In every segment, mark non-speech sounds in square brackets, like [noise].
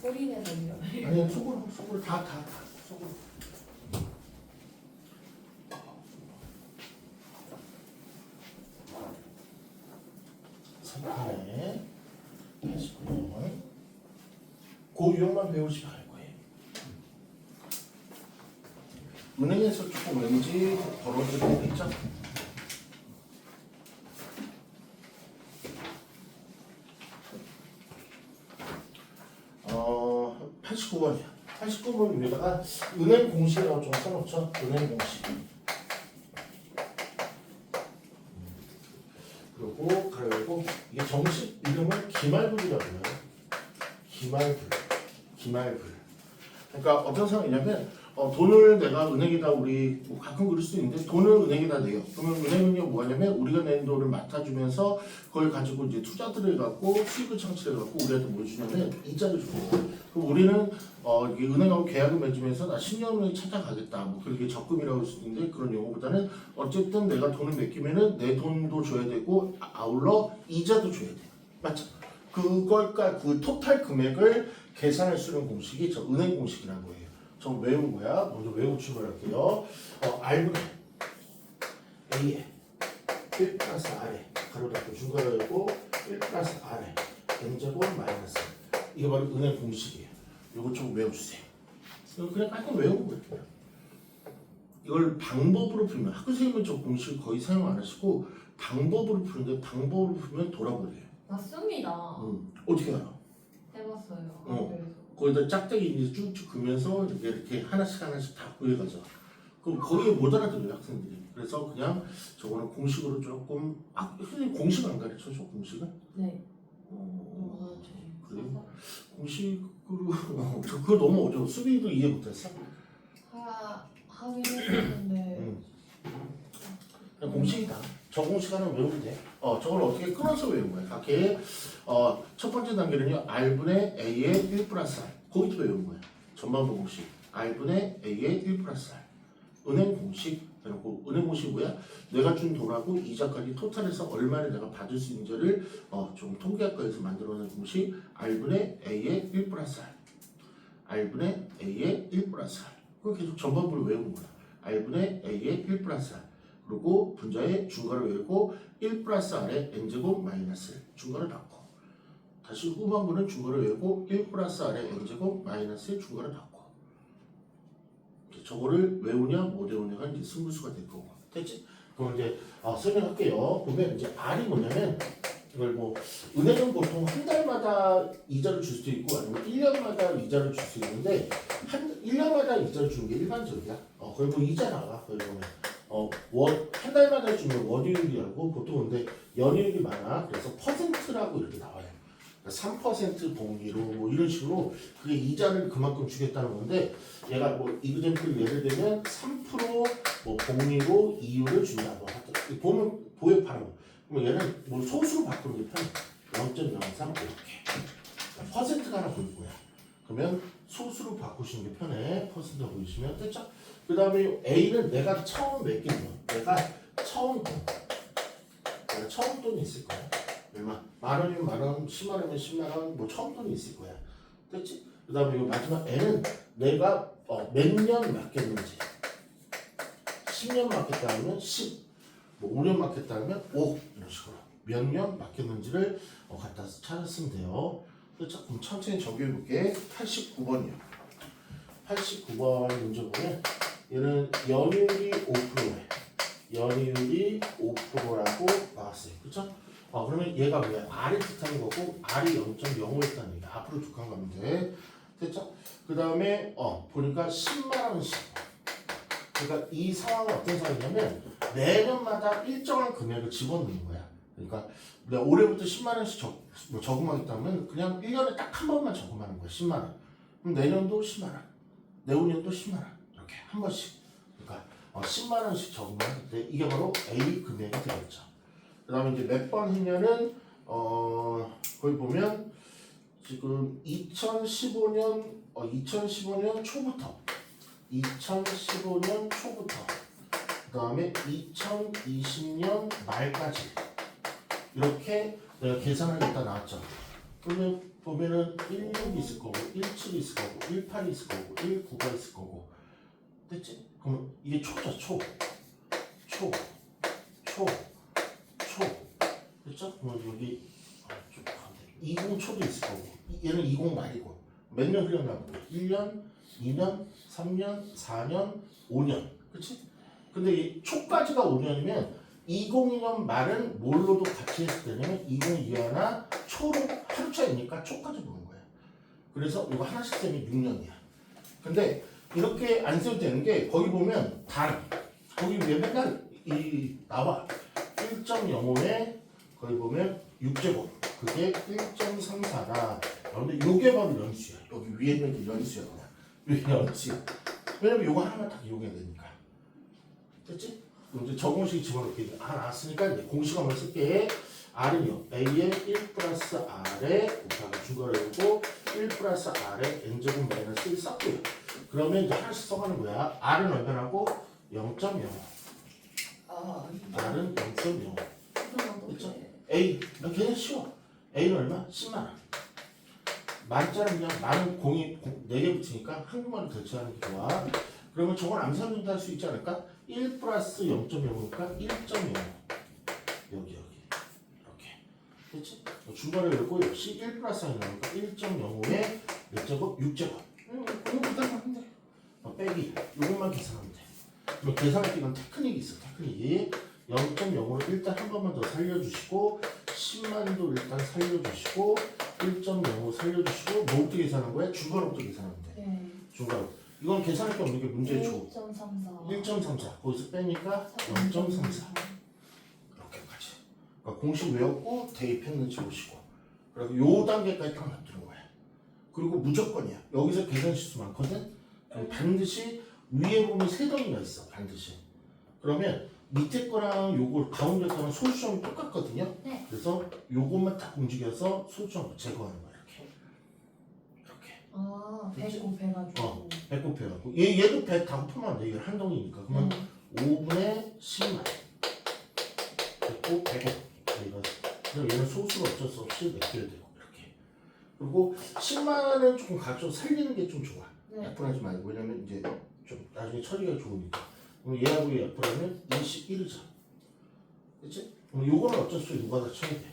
소리 내서 위험해. 아니 속으로 속으로 다 다 다 속으로 삼판에 89번 그 유형만 배우시면 할 거예요 은행에서 조금 왠지 벌어질 때 있죠? 어, 89번이야. 89번 위에다가 은행 공식이라고 좀 써놓죠. 은행 공식. 그리고 그리고 이게 정식 이름은 기말불이라고 해요. 기말불. 기말불. 그러니까 어떤 상황이냐면 어, 돈을 내가 은행에다 우리 뭐 가끔 그럴 수 있는데 돈을 은행에다 내요. 그러면 은행은요 뭐하냐면 우리가 낸 돈을 맡아주면서 그걸 가지고 이제 투자들을 갖고 수익을 창출해 갖고 우리한테 뭐 주냐면 이자를 줘요. 그럼 우리는 어, 은행하고 계약을 맺으면서 나 10년 후에 찾아가겠다. 뭐 그렇게 적금이라고 할 수도 있는데 그런 용어보다는 어쨌든 내가 돈을 맡기면은 내 돈도 줘야 되고 아- 아울러 이자도 줘야 돼. 맞죠? 그걸까 그 토탈 금액을 계산할 수 있는 공식이 저 은행 공식이라는 거예요. 저 외운 거야. 먼저 외우고 출발할게요. 어, R분의 A에 1 플러스 R에 가로 닫고 중괄호 열고 1 플러스 R에 N제곱 마이너스 이거 바로 은행 공식이에요. 이거 좀 외워주세요. 이거 그냥 깔끔 외우는 거예요. 이걸 방법으로 풀면 학교 선생님은 저 공식 거의 사용 안 하시고 방법으로 푸는데 방법으로 풀면 돌아버려요. 맞습니다. 음, 어떻게 알아? 해봤어요. 어. 거기다 짝대기 이제 쭉쭉 그면서 이렇게, 이렇게 하나씩 하나씩 다 구해가죠. 그럼 거기에 못 알아들어요 학생들이. 그래서 그냥 저거는 공식으로 조금 아 선생님 공식 안 가르쳐 줘 공식은? 네. 어, 어, 그래요? 공식으로 [laughs] 저 그거 너무 어려워. 수비도 이해 못했어. 하 하긴 했었는데 음. 그냥 공식이다. 저 공식 하나 외우면 돼. 어, 저걸 어떻게 끊어서 외운 거야. 각계 어, 첫 번째 단계는요. R분의 A의 1 플러스 R. 거기서 외운 거야. 전반부 공식. R분의 A의 1 플러스 R. 은행 공식. 그리고 은행 공식이 뭐야? 내가 준 돈하고 이자까지 토탈해서 얼마를 내가 받을 수 있는지를 어, 좀 통계학과에서 만들어낸 공식 R분의 A의 1 플러스 R. R분의 A의 1 플러스 R. 그거 계속 전반부를 외우는 거야. R분의 A의 1 플러스 R. 그리고 분자의 중괄호 외우고 1 플러스 R의 N제곱 마이너스 중괄호 닫고 다시 후반부는 중괄호 외우고 1 플러스 R의 N제곱 마이너스 중괄호 닫고 저거를 외우냐 못 외우냐가 이제 승부수가 될 거고. 됐지? 그럼 이제 어, 설명할게요. 보면 이제 R이 뭐냐면 이걸 뭐 은행은 보통 한 달마다 이자를 줄 수도 있고 아니면 1년마다 이자를 줄 수 있는데 한 1년마다 이자를 주는 게 일반적이야. 어 그리고 이자 나와 그러면 어, 원, 한 달마다 주면 월요일이라고 보통 근데 연휴일이 많아. 그래서 퍼센트라고 이렇게 나와요. 그러니까 3% 봉기로 뭐 이런 식으로 그게 이자를 그만큼 주겠다는 건데 얘가 뭐 이그젠플 예를 들면 3%뭐 봉리로 이유를 준다고 하더라고. 보면 보여 바로. 그러면 얘는 뭐 소수로 바꾸는 게 편해. 0.03 이렇게. 그러니까 퍼센트가 하나 거야. 그러면 소수로 바꾸시는 게 편해. 퍼센트 보이시면 됐죠? 그 다음에 A는 내가 처음 맡긴 돈, 내가 처음 돈, 내가 처음 돈이 있을 거야. 얼마? 만 원이면 만 원, 십만 원이면 십만 원, 뭐 처음 돈이 있을 거야. 됐지? 그 다음에 이 마지막 N은 내가 어, 몇년 맡겼는지. 10년 맡겼다 하면 10, 뭐 5년 맡겼다 하면 5 이런 식으로 몇 년 맡겼는지를 어, 갖다 찾았으면 돼요. 그래서 그럼 천천히 정리해 볼게. 89번이요. 89번 문제 보면 얘는 연율이 5%에 연율이 5%라고 나왔어요. 그쵸? 어, 그러면 얘가 뭐야? R이 뜻하는 거고 R이 0.05였다는 얘기. 앞으로 두칸 가면 돼. 됐죠? 그 다음에 어 보니까 10만 원씩. 그러니까 이 상황은 어떤 상황이냐면 매년마다 일정한 금액을 집어넣는 거야. 그러니까 내가 올해부터 10만 원씩 적, 뭐 저금하겠다면 그냥 1년에 딱 한 번만 저금하는 거야. 10만 원. 그럼 내년도 10만 원. 내후년도 10만 원. 이렇게 한 번씩. 그러니까 어, 10만 원씩 저금할 때 이게 바로 A 금액이 되겠죠. 그 다음에 이제 몇 번 했냐는 어 거기 보면 지금 2015년 어 2015년 초부터 2015년 초부터 그 다음에 2020년 말까지 이렇게 내가 계산하겠다 나왔죠. 그러면 보면은 16이 있을 거고 17이 있을 거고 18이 있을 거고 19가 있을 거고 됐지? 그럼 이게 초죠 초. 초. 초. 초. 됐죠? 그럼 여기 아, 좀 가운데 20초도 있을 거고 이- 얘는 20 말이고 몇년 흐렸나 보다 1년, 2년, 3년, 4년, 5년 그치? 근데 이 초까지가 5년이면 20년 말은 뭘로도 같이 했을 때는 20이하나 초로 하루 차이니까 초까지 보는 거야. 그래서 이거 하나씩 세면 6년이야. 근데 이렇게 안 써도 되는 게 거기 보면 단 거기 왜 맨날 이 나와 1.05에 거기 보면 6제곱 그게 1.34다. 그런데 요게 바로 연수야. 여기 위에 있는 게 연수야 그냥. 왜 연수야? 왜냐면 요거 하나만 딱 이용해야 되니까. 됐지? 이제 저 공식 집어넣게 돼. 아 나왔으니까 이제 공식 한번 쓸게. R은요 A의 1 플러스 R에 곱하기 중괄호 열고 1 플러스 R에 N제곱 마이너스 1 썼고요. 그러면 이제 하나씩 써가는 거야. R은 얼마라고? 0.0. 아, R은 0.0. 그쵸? 그쵸? A 걔는 쉬워. A는 얼마? 10만 원. 만자는 그냥 많은 공이 공, 4개 붙으니까 한국말로 대체하는 게 좋아. 그러면 저걸 암산도 할수 있지 않을까? 1 플러스 0.0이니까 1.0 여기 여기 이렇게 그렇지? 중괄호 열고 역시 1 플러스 1 나오니까 1.05에 몇 제곱? 6제곱 음, 공부 부담하면 돼 어, 빼기. 이것만 계산하면 돼. 그럼 계산할 때 이건 테크닉이 있어 테크닉이. 0.0으로 일단 한 번만 더 살려주시고 10만도 일단 살려주시고 1.05 살려주시고 뭐부터 계산한 거야? 중괄호부터 계산하면 돼? 네. 중괄호 이건 계산할 게 없는 게 문제의 조 1.34. 1.34 거기서 빼니까 0.34 이렇게까지 그러니까 공식 외웠고 대입했는지 보시고. 그리고 요 단계까지 딱 놔두는 거야. 그리고 무조건이야. 여기서 계산 실수 많거든? 그럼 반드시 위에 보면 세 덩이가 있어 반드시. 그러면 밑에 거랑 요걸 가운데 거랑 솔루션이 똑같거든요? 네. 그래서 요것만 딱 움직여서 솔루션 제거하는 거야 이렇게. 이렇게. 아, 그치? 100 곱해가지고. 어. 배꼽 해갖고. 얘 얘도 배다 풀면 안돼. 이거 한 덩이니까. 그러면 네. 5분의 10만 됐고 100원 없이 맡겨야 되고 이렇게 그리고 10만은 조금 가져 살리는 게 좀 좋아 네. 약분하지 말고 왜냐면 이제 좀 나중에 처리가 좋으니까 그럼 얘하고 얘 약분하면 21이죠 그치? 그럼 요거는 어쩔 수 없이 누가 다 쳐야 돼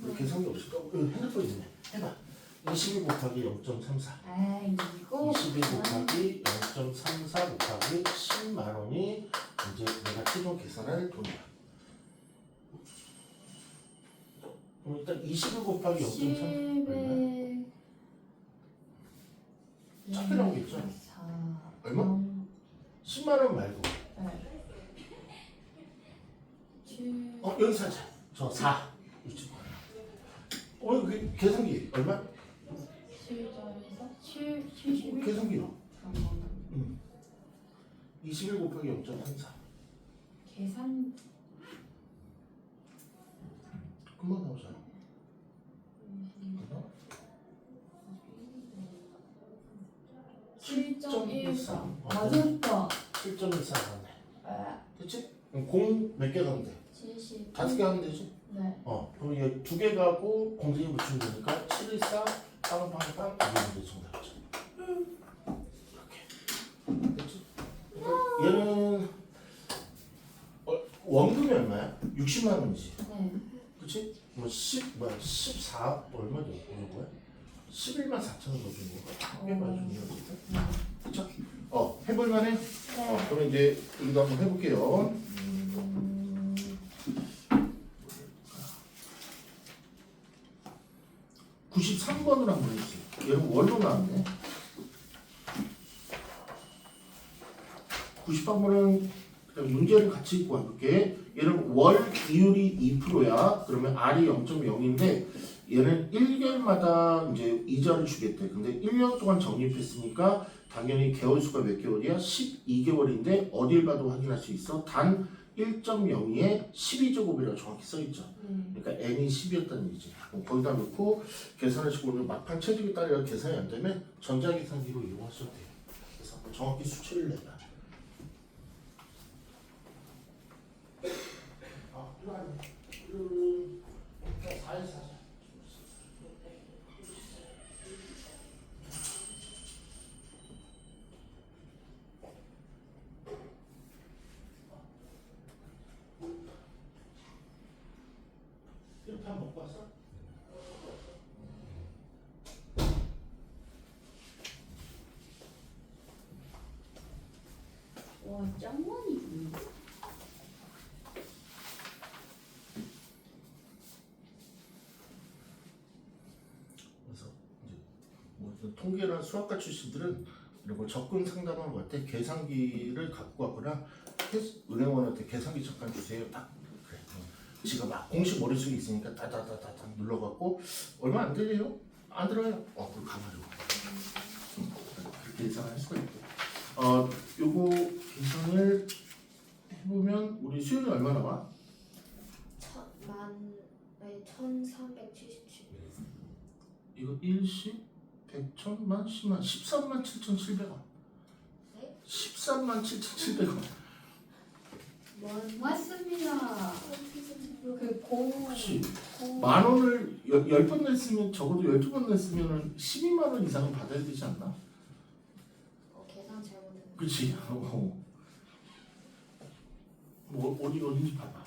그리고 계산기 없을까? 어, 핸드폰 있네 해봐 21 곱하기 0.34 아, 이거. 21 곱하기 0.34 곱하기 10만 원이 이제 내가 최종 계산할 돈이야. 그럼 일단 21 곱하기 0.3 얼마? 10에. 작게 나오겠죠? 4. 얼마? 음, 10만 원 말고 네. 7. 어 여기 사자 저 4. 이쪽 어 여기 계산기 얼마? 7점에서 7, 71. 계산기로 잠깐만. 21 곱하기 0.34 계산. 금방 나오잖아. 7.14. 어, 맞았다. 7.14 나왔네. 아, 됐지? 그럼 공몇 개 가면 돼? 70. 다섯 개 하면 되지? 네. 어, 그럼 이게 두 개 가고 공생이 붙이면 되니까 7, 1, 4, 빵빵빵 이게 이제 정답이죠. 이렇게. 됐지? 그러니까 얘는 어, 원금이 얼마야? 60만 원이지. 네. 그치? 뭐 10, 뭐야, 14, 얼마 정도 보는 거야? 11만 4천 원 봐주는 거야, 어쨌든. 네. 그쵸? 어, 해볼만 해? 어, 네. 그럼 이제 이거 한번 해볼게요. 음, 93번으로 한번 해주세요. 얘는 원로 나왔네. 93번은 문제를 같이 읽고 와볼게. 얘는 월 이율이 2%야. 그러면 R이 0.0인데 얘는 1개월마다 이제 이자를 주겠대. 근데 1년 동안 적립했으니까 당연히 개월 수가 몇 개월이야? 12개월인데 어딜 봐도 확인할 수 있어. 단 1.02에 12제곱이라고 정확히 써있죠. 네. 그러니까 n이 10이었다는 얘기지. 거기다 넣고 계산하시고 오늘 막판 체직에 따라 계산이 안 되면 전자계산기로 이용하셔도 돼요. 그래서 정확히 수치를 내봐. 아, 이거 아니야. 음, 4에 4자. 왔어? 와, 짱 많이 주는데? 그래서 이제 뭐 이제 통계나 수학과 출신들은 이런 거 접근 상담하는 것 같아 계산기를 갖고 왔거나 캐- 은행원한테 계산기 잠깐 주세요 딱 그래 어. 지가 막 공식 머릿속에 있으니까 따다다다다 눌러갖고 얼마 안 들려요? 안 들어요? 어 그럼 가만히 그렇게 계산할 수가 있고 어 요거 계산을 해보면 우리 수연이 얼마 나와? 천만 아니 천삼백칠십칠 이거 일십, 백천만, 십만, 십삼만 칠천칠백원. 네? 십삼만 칠천칠백원. 원 맞습니다. 그 고, 그렇지. 고. 만 원을 열번 냈으면 적어도 열두 번 냈으면은 십이만 원 이상은 받아야 되지 않나? 어, 계산 잘못했네 그렇지. [laughs] 어. 뭐 어디 어딘지 봐봐.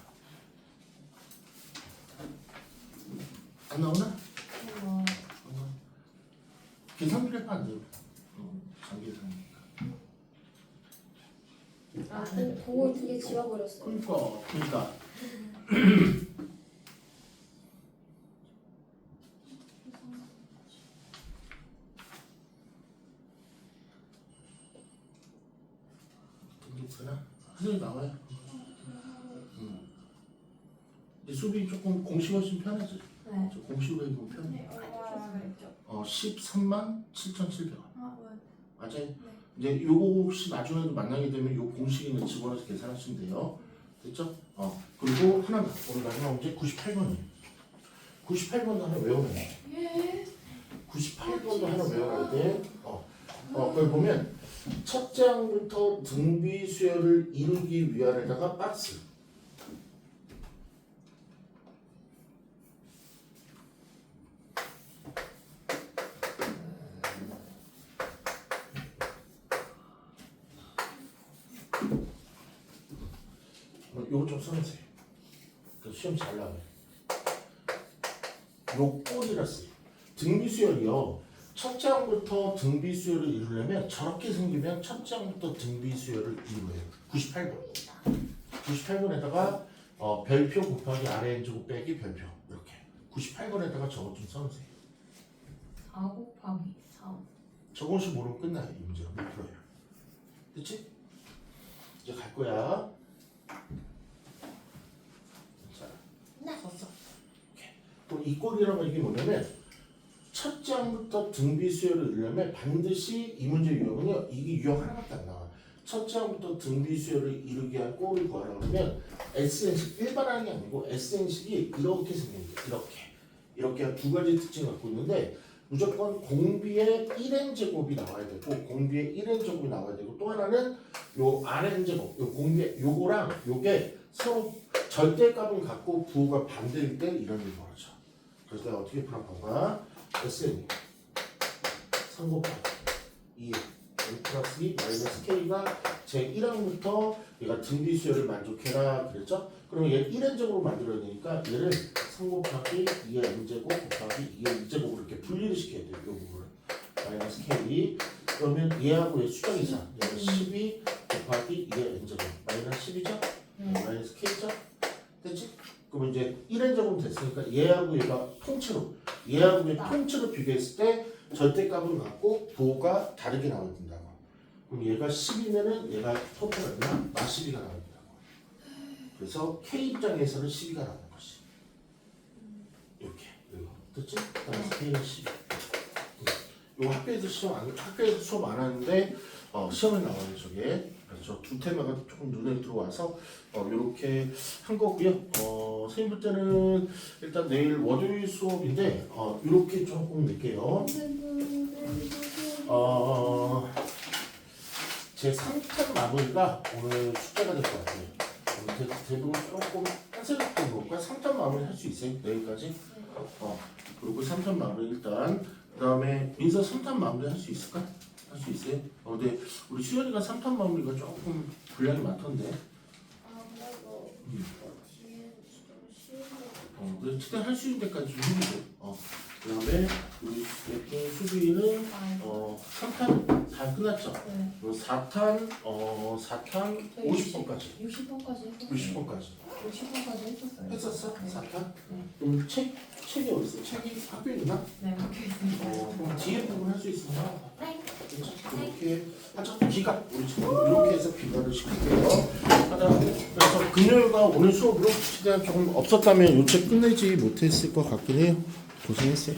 안 나오나? 와, 어. 계산기를 해봐 안 돼. 어, 장계산이니까. 아 고, 그걸 두개 지워버렸어요 그러니까 그러니까? [clears throat] 선생님 나와요. 음. 이제 수비 조금 공식 훨씬 편하지. 네. 저 공식으로 해보면 편해. 네? 어 13만 7,700원. 아, 뭐, 맞아요. 이제 요거 혹시 나중에도 만나게 되면 요 공식에 집어넣어서 계산하시면 돼요. 됐죠? 어 그리고 하나만 오늘 마지막 문제 98번이에요. 98번도 하나 외우면 돼. 예. 98번도 하나 외워야 돼. 어, 어 그걸 보면 첫 장부터 등비 수열을 이루기 위한에다가 박스. 써주세요. 그 시험 잘 나와요. 요 꼴이라 써요. 등비 수열이요. 첫 장부터 등비 수열을 이루려면 저렇게 생기면 첫 장부터 등비 수열을 이루어요. 98번. 98번에다가 어, 별표 곱하기 아래 제곱 빼기 별표 이렇게. 98번에다가 저것 좀 써놓으세요. 4 곱하기 3. 저것이 모르면 끝나요. 이 문제가 못 풀어요. 됐지? 이제 갈 거야. 자, 네. 썼어. 또이 꼴이라는 건 이게 뭐냐면 첫 장부터 등비 수열을 이루려면 반드시 이 문제 유형은요. 이게 유형 하나밖에 안 나와. 첫 장부터 등비 수열을 이루기 위한 꼴을 구하라 그러면 Sn식 일반항이 아니고 Sn식이 이렇게 생깁니다. 이렇게. 이렇게 두 가지 특징을 갖고 있는데 무조건 공비의 1n 제곱이 나와야 되고 공비의 1n 제곱이 나와야 되고 또 하나는 요 rn 제곱, 요 공비의 요거랑 요게 서로 절대값을 갖고 부호가 반대일 때 이런 일이 벌어져. 그래서 내가 어떻게 풀어 볼까? Sn 3 곱하기 2 n 플러스 2 마이너스 k가 제 1항부터 얘가 등비 수열을 만족해라 그랬죠? 그럼 얘 1n제곱으로 만들어야 되니까 얘를 3 곱하기 2의 n제곱 곱하기 2의 2제곱으로 이렇게 분리를 시켜야 돼요. 이 부분을 마이너스 k 그러면 얘하고 얘 수정 이상 얘는 12 곱하기 2의 n제곱 마이너스 10이죠? 마이너스 k죠? 됐지? 그럼 이제 1n제곱 됐으니까 얘하고 얘가 통째로 얘하고 얘 통째로 비교했을 때 절대값을 갖고 부호가 다르게 나와야 된다고. 그럼 얘가 10이면은 얘가 토탈 얼마? 마 12가 나와야 된다고. 그래서 K 입장에서는 12가 나오는 것이. 이렇게. 이거. 됐지? 그래서 K는 12. 이 학교에서 시험 안, 학교에서 수업 안 하는데 어, 시험에 나와요 저게. 그래서 두 테마가 조금 눈에 들어와서 어, 이렇게 한 거고요. 어, 선생님 때는 일단 내일 월요일 수업인데 어, 이렇게 조금 낼게요. 어, 제 3탄 마무리가 오늘 숙제가 될 것 같아요. 오늘 대, 대부분 조금 딴생각도 볼까? 3탄 마무리 할 수 있어요? 내일까지? 어, 그리고 3탄 마무리 일단 그 다음에 민서 3탄 마무리 할 수 있을까? 할 수 있어요? 어, 근데 우리 수연이가 3탄 마무리가 조금 분량이 많던데 아 그래도 음. 뒤에 좀 쉬운 거 어, 그래서 최대한 할수 있는 데까지 좀 해보고. 어, 그 다음에 우리 예쁜 수비는 아, 어, 3탄 다 끝났죠. 네. 그리고 4탄 어 4탄 50번까지 60번까지 했었어요. 60번까지 60번까지 했었어요. 했었어? 네. 4탄? 네. 그럼 책 책이 어디 있어? 책이 학교에 있나? 네, 박혀 있습니다. 어 그럼 뒤에 부분 할 수 있으면. 네. 이렇게 하자 비가 우리 지금 이렇게 해서 비가를. 하자 그래서 금요일과 오늘 수업으로 최대한 조금 없었다면 요 책 끝내지 못했을 것 같긴 해요. 고생했어요.